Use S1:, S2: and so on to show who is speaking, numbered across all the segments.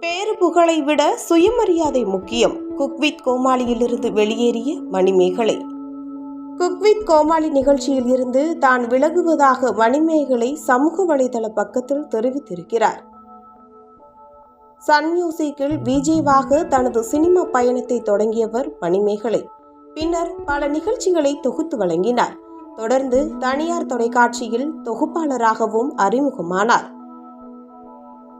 S1: பேரு புகழை விட சுயமரியாதை முக்கியம். குக்வித் கோமாளியிலிருந்து வெளியேறிய மணிமேகலை. குக்வித் கோமாளி நிகழ்ச்சியில் இருந்து தான் விலகுவதாக மணிமேகலை சமூக வலைதள பக்கத்தில் தெரிவித்திருக்கிறார். சன் மியூசிக்கில் விஜேவாக தனது சினிமா பயணத்தை தொடங்கியவர் மணிமேகலை. பின்னர் பல நிகழ்ச்சிகளை தொகுத்து வழங்கினார். தொடர்ந்து தனியார் தொலைக்காட்சியில் தொகுப்பாளராகவும் அறிமுகமானார்.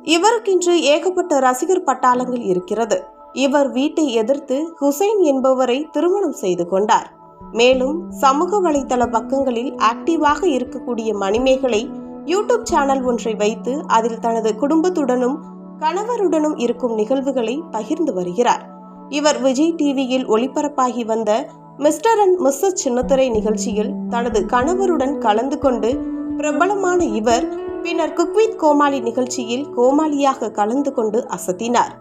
S1: இவருக்கென்று ஏகப்பட்ட ரசிகர் பட்டாளங்கள் இருக்கிறது. இவர் வீட்டை எதிர்த்து ஹுசைன் என்பவரை திருமணம் செய்து கொண்டார். மேலும் சமூக வலைதள பக்கங்களில் ஆக்டிவாக இருக்கக்கூடிய மணிமேகலை யூடியூப் சேனல் ஒன்றை வைத்து அதில் தனது குடும்பத்துடனும் கணவருடனும் இருக்கும் நிகழ்வுகளை பகிர்ந்து வருகிறார். இவர் விஜய் டிவியில் ஒளிபரப்பாகி வந்த மிஸ்டர் அண்ட் மிஸ்ஸஸ் சின்னத்துறை நிகழ்ச்சியில் தனது கணவருடன் கலந்து கொண்டு பிரபலமான இவர் பின்னர் குக்வித் கோமாளி நிகழ்ச்சியில் கோமாளியாக கலந்து கொண்டு அசத்தினார்.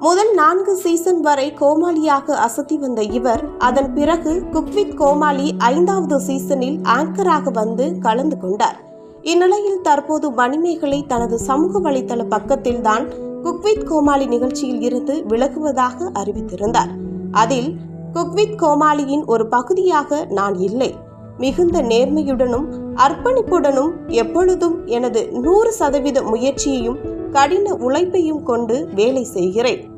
S1: முதல் நான்கு சீசன் வரை கோமாளியாக அசத்தி வந்த இவர் அதன் பிறகு குக்வித் கோமாளி ஐந்தாவது சீசனில் ஆங்கராக வந்து கலந்து கொண்டார். இந்நிலையில் தற்போது மணிமேகலை தனது சமூக வலைதள பக்கத்தில் தான் குக்வித் கோமாளி நிகழ்ச்சியில் இருந்து விலகுவதாக அறிவித்திருந்தார். அதில் குக்வித் கோமாளியின் ஒரு பகுதியாக நான் இல்லை. மிகுந்த நேர்மையுடனும் அர்ப்பணிப்புடனும் எப்பொழுதும் எனது நூறு சதவீத முயற்சியையும் கடின உழைப்பையும் கொண்டு வேலை செய்கிறேன்.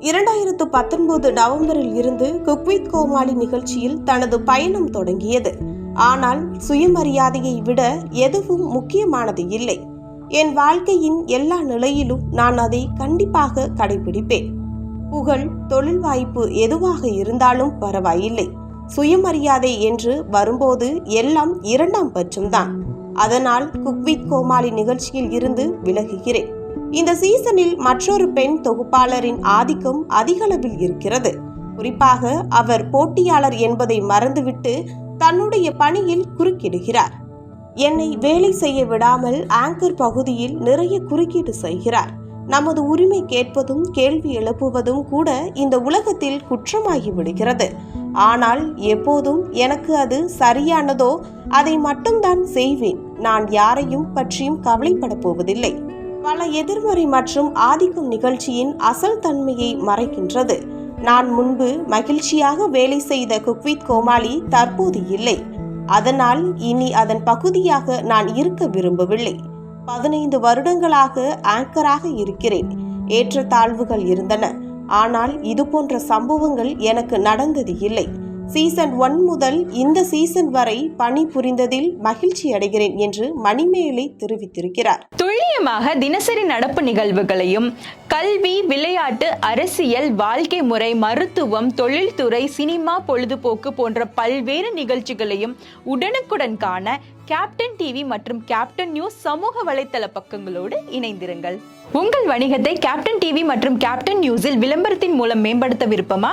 S1: இரண்டாயிரத்து பத்தொன்பது நவம்பரில் இருந்து குக்வித் கோமாளி நிகழ்ச்சியில் தனது பயணம் தொடங்கியது. ஆனால் சுயமரியாதையை விட எதுவும் முக்கியமானது இல்லை. என் வாழ்க்கையின் எல்லா நிலையிலும் நான் அதை கண்டிப்பாக கடைபிடிப்பேன். புகழ் தொழில் வாய்ப்பு எதுவாக இருந்தாலும் பரவாயில்லை. சுயமரியாதை என்று வரும்போது எல்லாம் இரண்டாம் பட்சம்தான் அதனால் குக்வித் கோமாளி நிகழ்ச்சியில் இருந்து விலகுகிறேன். இந்த சீசனில் மற்றொரு பெண் தொகுப்பாளரின் ஆதிக்கம் அதிகளவில் இருக்கிறது. குறிப்பாக அவர் போட்டியாளர் என்பதை மறந்துவிட்டு தன்னுடைய பணியில் குறுக்கிடுகிறார். என்னை வேலை செய்ய விடாமல் ஆங்கர் பகுதியில் நிறைய குறுக்கீடு செய்கிறார். நமது உரிமை கேட்பதும் கேள்வி எழுப்புவதும் கூட இந்த உலகத்தில் குற்றமாகி விடுகிறது ஆனால் எப்போதும் எனக்கு அது சரியானதோ அதை மட்டும்தான் செய்வேன். நான் யாரையும் பற்றியும் கவலைப்பட போவதில்லை. பல எதிர்மறை மற்றும் ஆதிக்கும் நிகழ்ச்சியின் அசல் தன்மையை மறைக்கின்றது. நான் முன்பு மகிழ்ச்சியாக வேலை செய்த குக்வித் கோமாளி தற்போது இல்லை. அதனால் இனி அதன் பகுதியாக நான் இருக்க விரும்பவில்லை. பதினைந்து வருடங்களாக ஆங்கராக இருக்கிறேன். ஏற்றத்தாழ்வுகள் இருந்தன. ஆனால் இது போன்ற சம்பவங்கள் எனக்கு நடந்தது இல்லை. சீசன் ஒன் முதல் இந்த சீசன் வரை பணி புரிந்ததில் மகிழ்ச்சி அடைகிறேன் என்று மணிமேலை தெரிவித்திருக்கிறார்.
S2: துல்லியமாக தினசரி நடப்பு நிகழ்வுகளையும் கல்வி விளையாட்டு அரசியல் வாழ்க்கை முறை மருத்துவம் தொழில்துறை சினிமா பொழுதுபோக்கு போன்ற பல்வேறு நிகழ்ச்சிகளையும் உடனுக்குடன் காண கேப்டன் டிவி மற்றும் கேப்டன் நியூஸ் சமூக வலைத்தள பக்கங்களோடு இணைந்திருங்கள். உங்கள் வணிகத்தை கேப்டன் டிவி மற்றும் கேப்டன் நியூஸில் விளம்பரத்தின் மூலம் மேம்படுத்த விருப்பமா?